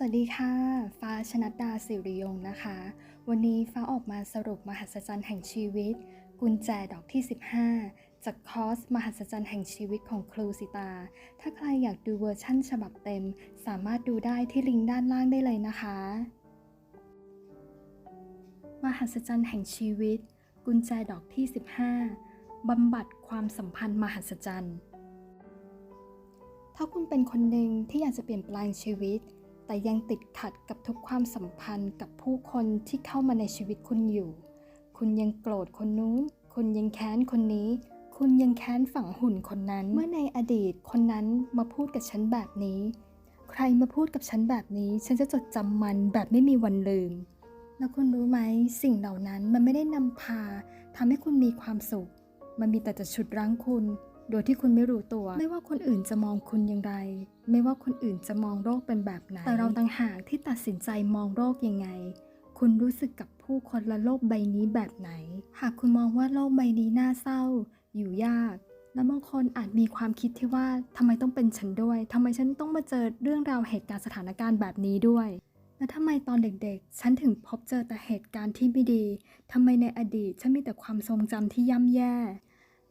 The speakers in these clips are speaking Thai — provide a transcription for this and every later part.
สวัสดีค่ะ ฟ้าชนัดดาสิริยงนะคะ วันนี้ฟ้าออกมาสรุปมหัศจรรย์แห่งชีวิต กุญแจดอกที่ 15 จากคอร์สมหัศจรรย์แห่งชีวิตของครูสิตา ถ้าใครอยากดูเวอร์ชั่นฉบับเต็ม สามารถดูได้ที่ลิงก์ด้านล่างได้เลยนะคะ มหัศจรรย์แห่งชีวิต กุญแจดอกที่ 15บำบัดความสัมพันธ์มหัศจรรย์ ถ้าคุณเป็นคนหนึ่งที่อยากจะเปลี่ยนแปลงชีวิต แต่ยังติดขัดกับทุกความสัมพันธ์กับผู้คนที่เข้ามาในชีวิตคุณอยู่ คุณยังโกรธคนนู้น คุณยังแค้นคนนี้ คุณยังแค้นฝังหุ่นคนนั้น เมื่อในอดีตคนนั้นมาพูดกับฉันแบบนี้ ใครมาพูดกับฉันแบบนี้ ฉันจะจดจำมันแบบไม่มีวันลืม แล้วคุณรู้ไหมสิ่งเหล่านั้นมันไม่ได้นำพาทำให้คุณมีความสุข มันมีแต่จะฉุดรั้งคุณ โดยที่คุณไม่รู้ตัว ไม่ว่าคนอื่นจะมองคุณอย่างไร ไม่ว่าคนอื่นจะมองโรคเป็นแบบไหน แต่เราต่างหากที่ตัดสินใจมองโรคยังไง คุณรู้สึกกับผู้คนและโลกใบนี้แบบไหน หากคุณมองว่าโลกใบนี้น่าเศร้า อยู่ยาก และบางคนอาจมีความคิดที่ว่าทำไมต้องเป็นฉันด้วยทำไมฉันต้องมาเจอเรื่องราวเหตุการณ์สถานการณ์แบบนี้ด้วยแล้วทำไมตอนเด็กๆ ฉันถึงพบเจอแต่เหตุการณ์ที่ไม่ดี ทำไมในอดีตฉันมีแต่ความทรงจำที่ย่ำแย่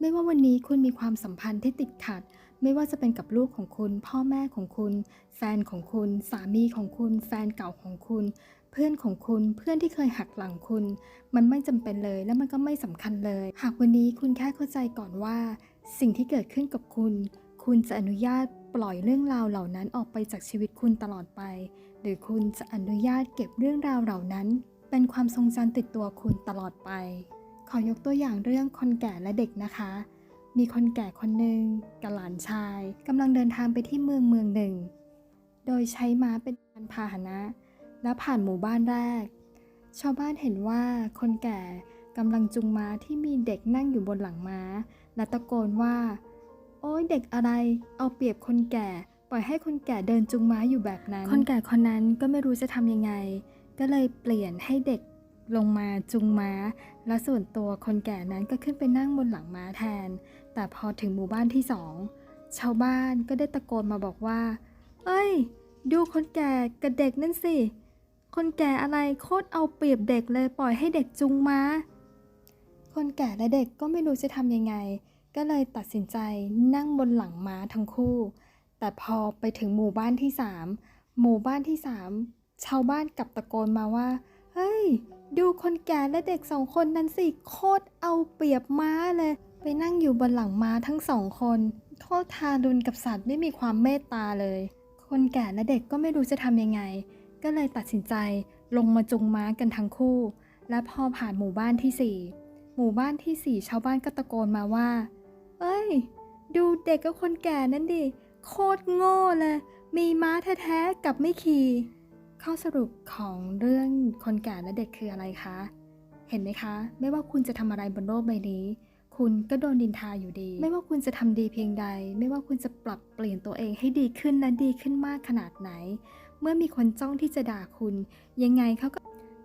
ไม่ว่าวันนี้คุณมีความสัมพันธ์ที่ติดขัด ไม่ว่าจะเป็นกับลูกของคุณ พ่อแม่ของคุณ แฟนของคุณ สามีของคุณ แฟนเก่าของคุณ เพื่อนของคุณเพื่อนที่เคยหักหลังคุณ มันไม่จำเป็นเลยและมันก็ไม่สำคัญเลย หากวันนี้คุณแค่เข้าใจก่อนว่า สิ่งที่เกิดขึ้นกับคุณ คุณจะอนุญาตปล่อยเรื่องราวเหล่านั้นออกไปจากชีวิตคุณตลอดไป หรือคุณจะอนุญาตเก็บเรื่องราวเหล่านั้น เป็นความทรงจำติดตัวคุณตลอดไป ขอยกตัวอย่างเรื่องคนแก่และเด็กนะคะ มีคนแก่คนหนึ่งกับหลานชายกำลังเดินทางไปที่เมืองเมืองหนึ่ง โดยใช้ม้าเป็นยานพาหนะ และผ่านหมู่บ้านแรก ชาวบ้านเห็นว่าคนแก่กำลังจุงม้าที่มีเด็กนั่งอยู่บนหลังม้า และตะโกนว่า โอ้ยเด็กอะไร เอาเปรียบคนแก่ ปล่อยให้คนแก่เดินจุงม้าอยู่แบบนั้น คนแก่คนนั้นก็ไม่รู้จะทำยังไง ก็เลยเปลี่ยนให้เด็ก ลงมาจุงม้า และส่วนตัวคนแก่นั้นก็ขึ้นไปนั่งบนหลังม้าแทน แต่พอถึงหมู่บ้านที่สองชาวบ้านก็ได้ตะโกนมาบอกว่า เอ้ย ดูคนแก่กับเด็กนั่นสิ คนแก่อะไรโคตรเอาเปรียบเด็กเลยปล่อยให้เด็กจุงม้า คนแก่และเด็กก็ไม่รู้จะทำยังไง ก็เลยตัดสินใจนั่งบนหลังม้าทั้งคู่ แต่พอไปถึงหมู่บ้านที่สามหมู่บ้านที่สามชาวบ้านกลับตะโกนมาว่า เฮ้ย ดูคนแก่และเด็กสองคนนั้นสิโคตรเอาเปรียบม้าเลย ไปนั่งอยู่บนหลังม้าทั้งสองคน โทษทารุณกับสัตว์ไม่มีความเมตตาเลย คนแก่และเด็กก็ไม่รู้จะทำยังไง ก็เลยตัดสินใจลงมาจุงม้ากันทั้งคู่ และพอผ่านหมู่บ้านที่สี่หมู่บ้านที่สี่ชาวบ้านก็ตะโกนมาว่า เอ้ย ดูเด็กกับคนแก่นั้นดิ โคตรโง่เลย มีม้าแท้ๆกับไม่ขี่ ข้อสรุปของเรื่องคนแก่และเด็กคืออะไรคะ เห็นไหมคะ ไม่ว่าคุณจะทำอะไรบนโลกใบนี้ คุณก็โดนดินทาอยู่ดี ไม่ว่าคุณจะทำดีเพียงใด ไม่ว่าคุณจะปรับเปลี่ยนตัวเองให้ดีขึ้นและดีขึ้นมากขนาดไหน เมื่อมีคนจ้องที่จะด่าคุณ ยังไงเขาก็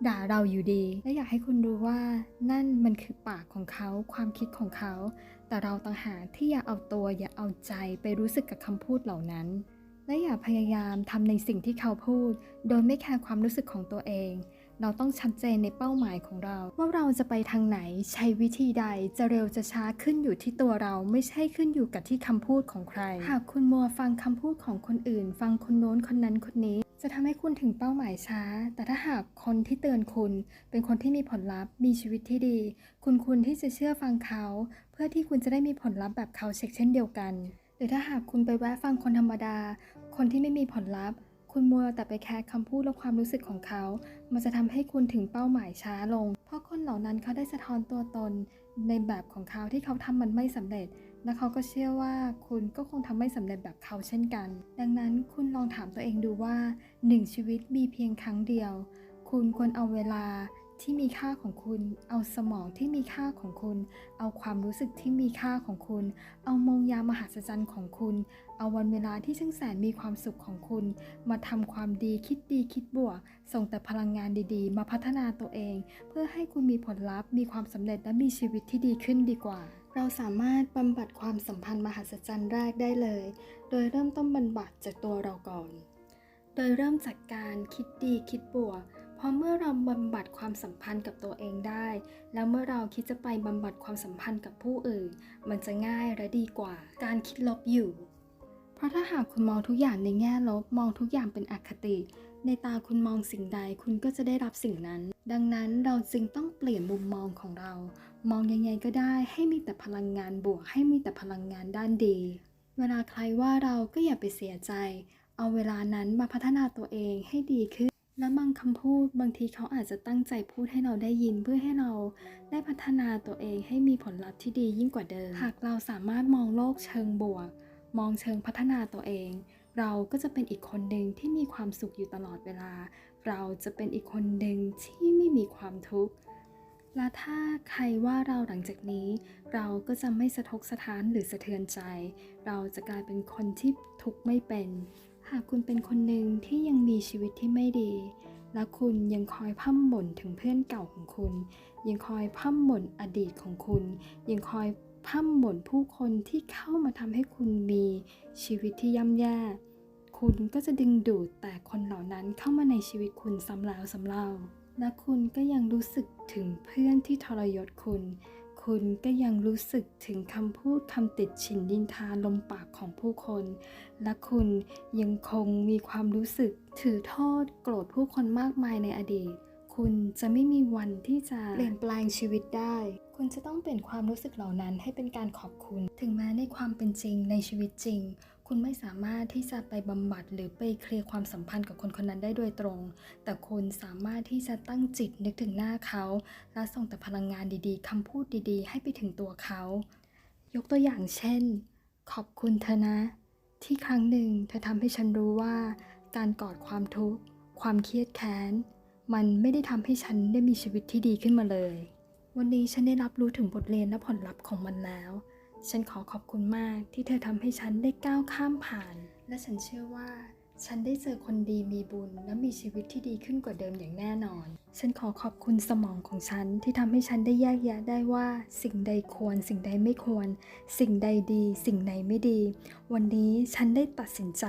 ด่าเราอยู่ดี และอยากให้คุณรู้ว่านั่นมันคือปากของเขาความคิดของเขา แต่เราต่างหากที่อย่าเอาตัวอย่าเอาใจไปรู้สึกกับคำพูดเหล่านั้น และอย่าพยายามทำในสิ่งที่เขาพูด โดยไม่แคร์ความรู้สึกของตัวเอง เราต้องชัดเจนในเป้าหมายของเรา ว่าเราจะไปทางไหนใช้วิธีใดจะเร็วจะช้าขึ้นอยู่ที่ตัวเราไม่ใช่ขึ้นอยู่กับที่คำพูดของใคร หากคุณมัวฟังคำพูดของคนอื่น ฟังคนโน้นคนนั้นคนนี้ จะทำให้คุณถึงเป้าหมายช้า แต่ถ้าหากคนที่เตือนคุณ เป็นคนที่มีผลลัพธ์ มีชีวิตที่ดี คุณควรที่จะเชื่อฟังเขา เพื่อที่คุณจะได้มีผลลัพธ์แบบเขาเช็คเช่นเดียวกัน หรือถ้าหากคุณไปแวะฟังคนธรรมดา คนที่ไม่มีผลลัพธ์ คุณมัวแต่ไปแคร์คำพูดและความรู้สึกของเขา มันจะทำให้คุณถึงเป้าหมายช้าลง เพราะคนเหล่านั้นเขาได้สะท้อนตัวตน ในแบบของเขาที่เขาทำมันไม่สำเร็จ และเขาก็เชื่อว่าคุณก็คงทำไม่สำเร็จแบบเขาเช่นกัน ดังนั้นคุณลองถามตัวเองดูว่าหนึ่งชีวิตมีเพียงครั้งเดียว คุณควรเอาเวลา ที่มีค่าของคุณ เอาสมองที่มีค่าของคุณ เอาความรู้สึกที่มีค่าของคุณ เอามงยามหัศจรรย์ของคุณ เอาวันเวลาที่ช่างแสนมีความสุขของคุณ มาทำความดีคิดดีคิดบวก ส่งแต่พลังงานดีๆ มาพัฒนาตัวเอง เพื่อให้คุณมีผลลัพธ์ มีความสำเร็จและมีชีวิตที่ดีขึ้นดีกว่าเราสามารถบำบัดความสัมพันธ์มหัศจรรย์แรกได้เลย โดยเริ่มต้นบำบัดจากตัวเราก่อน โดยเริ่มจากการคิดดีคิดบวก เพราะเมื่อเราบำบัด ความสัมพันธ์กับตัวเองได้ แล้วเมื่อเราคิดจะไปบำบัดความสัมพันธ์กับผู้อื่น มันจะง่ายและดีกว่า การคิดลบอยู่ เพราะถ้าหากคุณมองทุกอย่างในแง่ลบ มองทุกอย่างเป็นอคติ ในตาคุณมองสิ่งใดคุณก็จะได้รับสิ่งนั้น ดังนั้นเราจึงต้องเปลี่ยนมุมมองของเรา มองยังไงก็ได้ให้มีแต่พลังงานบวก ให้มีแต่พลังงานด้านดี เวลาใครว่าเราก็อย่าไปเสียใจ เอาเวลานั้นมาพัฒนาตัวเองให้ดีขึ้น และบางคำพูดบางทีเขาอาจจะตั้งใจพูดให้เราได้ยินเพื่อให้เราได้พัฒนาตัวเองให้มีผลลัพธ์ที่ดียิ่งกว่าเดิม หากเราสามารถมองโลกเชิงบวก มองเชิงพัฒนาตัวเอง เราก็จะเป็นอีกคนหนึ่งที่มีความสุขอยู่ตลอดเวลา เราจะเป็นอีกคนหนึ่งที่ไม่มีความทุกข์และถ้าใครว่าเราหลังจากนี้ เราก็จะไม่สะทกสะท้านหรือสะเทือนใจ เราจะกลายเป็นคนที่ทุกข์ไม่เป็น หากคุณเป็นคนหนึ่งที่ยังมีชีวิตที่ไม่ดี และคุณยังคอยพ่ำบ่นถึงเพื่อนเก่าของคุณ ยังคอยพ่ำบ่นอดีตของคุณ ยังคอยพ่ำบ่นผู้คนที่เข้ามาทำให้คุณมีชีวิตที่ย่ำแย่ คุณก็จะดึงดูดแต่คนเหล่านั้นเข้ามาในชีวิตคุณซ้ำแล้วซ้ำเล่าและคุณก็ยังรู้สึกถึงเพื่อนที่ทรยศคุณ คุณก็ยังรู้สึกถึงคำพูดคำติดฉินดินทาลมปากของผู้คน และคุณยังคงมีความรู้สึกถือโทษโกรธผู้คนมากมายในอดีต คุณจะไม่มีวันที่จะเปลี่ยนแปลงชีวิตได้ คุณจะต้องเปลี่ยนความรู้สึกเหล่านั้นให้เป็นการขอบคุณ ถึงแม้ในความเป็นจริงในชีวิตจริง คุณไม่สามารถที่จะไปบำบัดหรือไปเคลียร์ความสัมพันธ์กับคนคนนั้นได้โดยตรง แต่คุณสามารถที่จะตั้งจิตนึกถึงหน้าเขา และส่งแต่พลังงานดีๆคำพูดดีๆ ให้ไปถึงตัวเขา ยกตัวอย่างเช่น ขอบคุณเธอนะ ที่ครั้งหนึ่งเธอทำให้ฉันรู้ว่า การกอดความทุกข์ ความเครียดแค้น มันไม่ได้ทำให้ฉันได้มีชีวิตที่ดีขึ้นมาเลย วันนี้ฉันได้รับรู้ถึงบทเรียนและผลลัพธ์ของมันแล้ว ฉันขอขอบคุณมากที่เธอทำให้ฉันได้ก้าวข้ามผ่าน และฉันเชื่อว่า ฉันได้เจอคนดีมีบุญ และมีชีวิตที่ดีขึ้นกว่าเดิมอย่างแน่นอน ฉันขอขอบคุณสมองของฉันที่ทำให้ฉันได้แยกแยะได้ว่า สิ่งใดควร สิ่งใดไม่ควร สิ่งใดดี สิ่งใดไม่ดี วันนี้ฉันได้ตัดสินใจ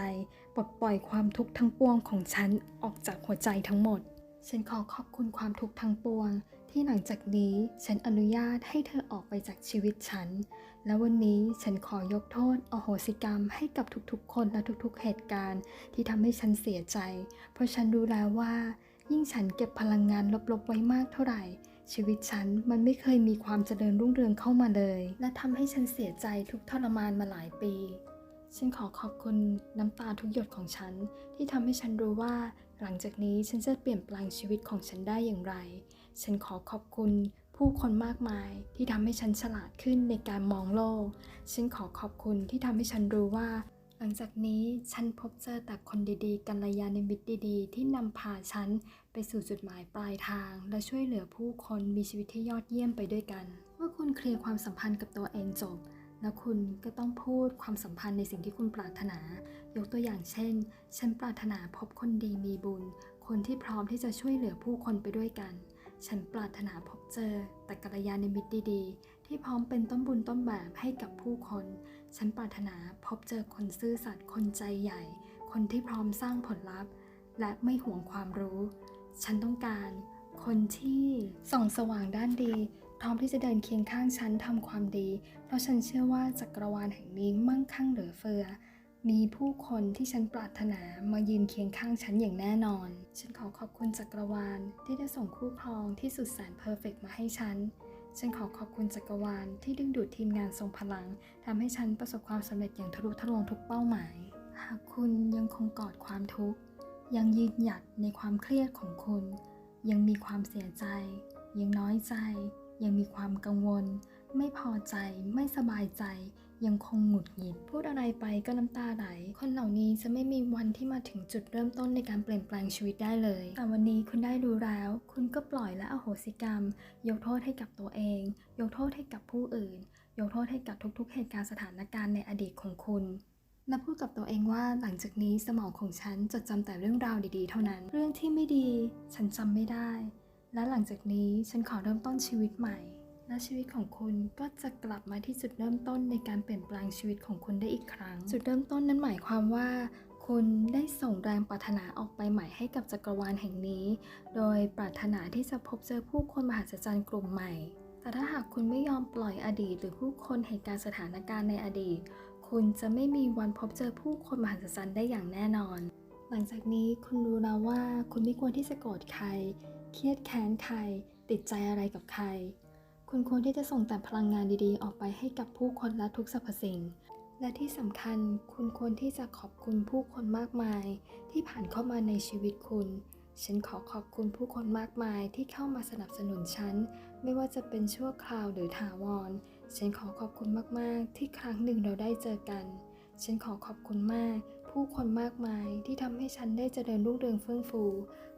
ปลดปล่อยความทุกข์ทั้งปวงของฉันออกจากหัวใจทั้งหมด ฉันขอขอบคุณความทุกข์ทั้งปวง ที่หลังจากนี้ฉันอนุญาตให้เธอออกไปจากชีวิตฉัน และวันนี้ฉันขอยกโทษอโหสิกรรมให้กับทุกๆ คนและทุกๆ เหตุการณ์ที่ทำให้ฉันเสียใจ เพราะฉันรู้แล้วว่า ยิ่งฉันเก็บพลังงานลบๆ ไว้มากเท่าไหร่ ชีวิตฉันมันไม่เคยมีความเจริญรุ่งเรืองเข้ามาเลย และทำให้ฉันเสียใจทุกทรมานมาหลายปีฉันขอขอบคุณน้ำตาทุกหยดของฉัน ที่ทำให้ฉันรู้ว่า หลังจากนี้ฉันจะเปลี่ยนแปลงชีวิตของฉันได้อย่างไร ฉันขอขอบคุณผู้คนมากมายที่ทำให้ฉันฉลาดขึ้นในการมองโลก ฉันขอขอบคุณที่ทำให้ฉันรู้ว่า หลังจากนี้ฉันพบเจอแต่คนดีๆกัลยาณมิตรดีๆ ที่นำพาฉันไปสู่จุดหมายปลายทาง และช่วยเหลือผู้คนมีชีวิตที่ยอดเยี่ยมไปด้วยกัน เมื่อคุณเคลียร์ความสัมพันธ์กับตัวเองจบ แล้วคุณก็ต้องพูดความสัมพันธ์ในสิ่งที่คุณปรารถนา ยกตัวอย่างเช่น ฉันปรารถนาพบคนดีมีบุญ คนที่พร้อมที่จะช่วยเหลือผู้คนไปด้วยกัน ฉันปรารถนาพบเจอแต่กัลยาณมิตรดีๆ ที่พร้อมเป็นต้นบุญต้นแบบให้กับผู้คน ฉันปรารถนาพบเจอคนซื่อสัตย์คนใจใหญ่ คนที่พร้อมสร้างผลลัพธ์ และไม่ห่วงความรู้ ฉันต้องการ คนที่ส่องสว่างด้านดี พร้อมที่จะเดินเคียงข้างฉันทำความดี เพราะฉันเชื่อว่าจักรวาลแห่งนี้มั่งคั่งเหลือเฟือ มีผู้คนที่ฉันปรารถนามายืนเคียงข้างฉันอย่างแน่นอน ฉันขอขอบคุณจักรวาลที่ได้ส่งคู่ครองที่สุดแสนเพอร์เฟกต์มาให้ฉัน ฉันขอขอบคุณจักรวาลที่ดึงดูดทีมงานทรงพลังทำให้ฉันประสบความสำเร็จอย่างทะลุทะลวงทุกเป้าหมาย หากคุณยังคงกอดความทุกข์ ยังยืนหยัดในความเครียดของคุณ ยังมีความเสียใจ ยังน้อยใจ ยังมีความกังวล ไม่พอใจ ไม่สบายใจ ยังคงหงุดหงิด พูดอะไรไปก็น้ำตาไหล คนเหล่านี้จะไม่มีวันที่มาถึงจุดเริ่มต้นในการเปลี่ยนแปลงชีวิตได้เลย แต่วันนี้คุณได้รู้แล้ว คุณก็ปล่อยและอโหสิกรรม ยกโทษให้กับตัวเอง ยกโทษให้กับผู้อื่น ยกโทษให้กับทุกๆ เหตุการณ์สถานการณ์ในอดีตของคุณและพูดกับตัวเองว่าหลังจากนี้สมองของฉันจดจำแต่เรื่องราวดีๆ เท่านั้น เรื่องที่ไม่ดี ฉันจำไม่ได้ และหลังจากนี้ฉันขอเริ่มต้นชีวิตใหม่ และชีวิตของคุณก็จะกลับมาที่จุดเริ่มต้นในการเปลี่ยนแปลงชีวิตของคุณได้อีกครั้ง จุดเริ่มต้นนั้นหมายความว่า คุณได้ส่งแรงปรารถนาออกไปใหม่ให้กับจักรวาลแห่งนี้ โดยปรารถนาที่จะพบเจอผู้คนมหัศจรรย์กลุ่มใหม่ แต่ถ้าหากคุณไม่ยอมปล่อยอดีต หรือผู้คนเหตุการณ์สถานการณ์ในอดีต คุณจะไม่มีวันพบเจอผู้คนมหัศจรรย์ได้อย่างแน่นอน หลังจากนี้คุณรู้แล้วว่าคุณไม่ควรที่จะโกรธใคร เครียดแค้นใคร ติดใจอะไรกับใคร คุณควรที่จะส่งแต่พลังงานดีๆ ออกไปให้กับผู้คนและทุกสรรพสิ่ง และที่สำคัญคุณควรที่จะขอบคุณผู้คนมากมาย ที่ผ่านเข้ามาในชีวิตคุณ ฉันขอขอบคุณผู้คนมากมายที่เข้ามาสนับสนุนฉัน ไม่ว่าจะเป็นชั่วคราวหรือถาวร ฉันขอขอบคุณมากๆ ที่ครั้งหนึ่งเราได้เจอกัน ฉันขอขอบคุณมาก ผู้คนมากมายที่ทำให้ฉันได้เจริญรุ่งเรืองเฟื่องฟู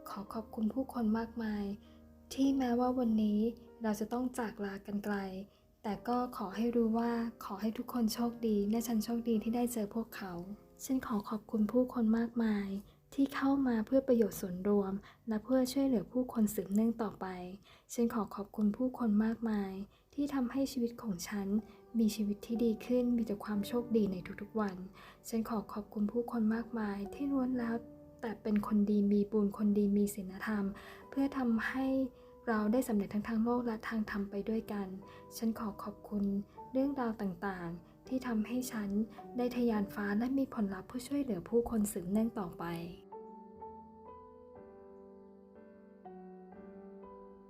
ขอขอบคุณผู้คนมากมาย ที่แม้ว่าวันนี้ เราจะต้องจากลากันไกล แต่ก็ขอให้รู้ว่าขอให้ทุกคนโชคดีและฉันโชคดีที่ได้เจอพวกเขา ฉันขอขอบคุณผู้คนมากมาย ที่เข้ามาเพื่อประโยชน์ส่วนรวม และเพื่อช่วยเหลือผู้คนสืบเนื่องต่อไป ฉันขอขอบคุณผู้คนมากมาย ที่ทำให้ชีวิตของฉันมีชีวิตที่ดีขึ้น มีแต่ความโชคดีในทุกๆวัน ฉันขอขอบคุณผู้คนมากมาย ที่ล้วนแล้วแต่เป็นคนดีมีบุญคนดีมีศีลธรรม เพื่อทำให้ เราได้สำเร็จทั้งทางโลกและทางธรรมไปด้วยกัน ฉันขอขอบคุณเรื่องราวต่างๆ ที่ทำให้ฉันได้ทะยานฟ้าและมีผลลัพธ์เพื่อช่วยเหลือผู้คนสืบเนื่องต่อไป